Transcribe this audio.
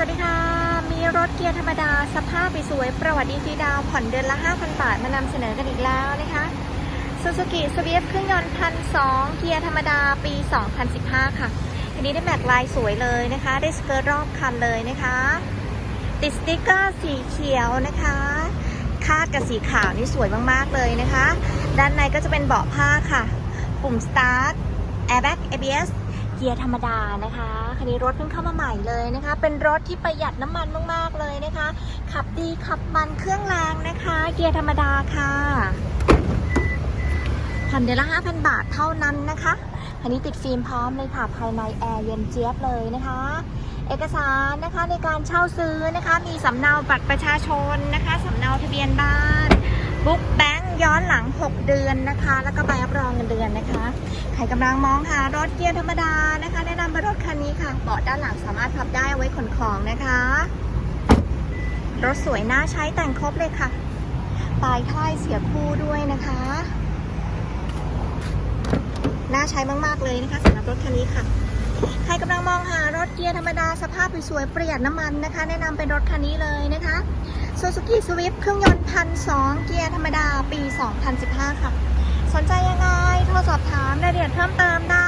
สวัสดีค่ะ มีรถเกียร์ธรรมดา สภาพสวยประวัติดีฟีดาว ผ่อนเดือนละ 5,000 บาท มานำเสนอกันอีกแล้วนะคะ Suzuki Swift เครื่องยนต์พันสองเกียร์ธรรมดาปี 2015 ค่ะอันนี้ได้แม็กลายสวยเลยนะคะ ได้สเกิร์ตรอบคันเลยนะคะ ติดสติกเกอร์สีเขียวนะคะ คาดกับสีขาวนี่สวยมากๆเลยนะคะ ด้านในก็จะเป็นเบาะผ้าค่ะ ปุ่ม start airbag ABS เเกียร์ธรรมดานะคะคันนี้รถเพิ่งเข้ามาใหม่เลยนะคะ เป็นรถที่ประหยัดน้ำมันมากๆเลยนะคะ ขับดีขับมันเครื่องแรงนะคะ เกียร์ธรรมดาค่ะผ่อนเดือนละ5,000 บาทเท่านั้นนะคะคันนี้ติดฟิล์มพร้อมเลยค่ะภายในแอร์เย็นเจี๊ยบเลยนะคะ เอกสารนะคะในการเช่าซื้อนะคะ มีสำเนาบัตรประชาชนนะคะสำเนาทะเบียนบ้านบุ๊กแบ ย้อนหลัง 6 เดือนนะคะ แล้วก็ใบรับรองเงินเดือนนะคะ ใครกำลังมองหารถเกียร์ธรรมดานะคะ แนะนำเป็นรถคันนี้ค่ะ เบาะด้านหลังสามารถพับได้เอาไว้ขนของนะคะ รถสวยน่าใช้แต่งครบเลยค่ะปลายท้ายเสียคู่ด้วยนะคะ น่าใช้มาก ๆ เลยนะคะสำหรับรถคันนี้ค่ะ ใครกำลังมองหารถเกียร์ธรรมดาสภาพสวยๆประหยัดน้ำมันนะคะ แนะนำเป็นรถคันนี้เลยนะคะ Suzuki Swift เครื่องยนต์พันสองเกียร์ธรรมดาปี 2015 ค่ะ สนใจยังไง โทรสอบถามรายละเอียดเพิ่มเติมได้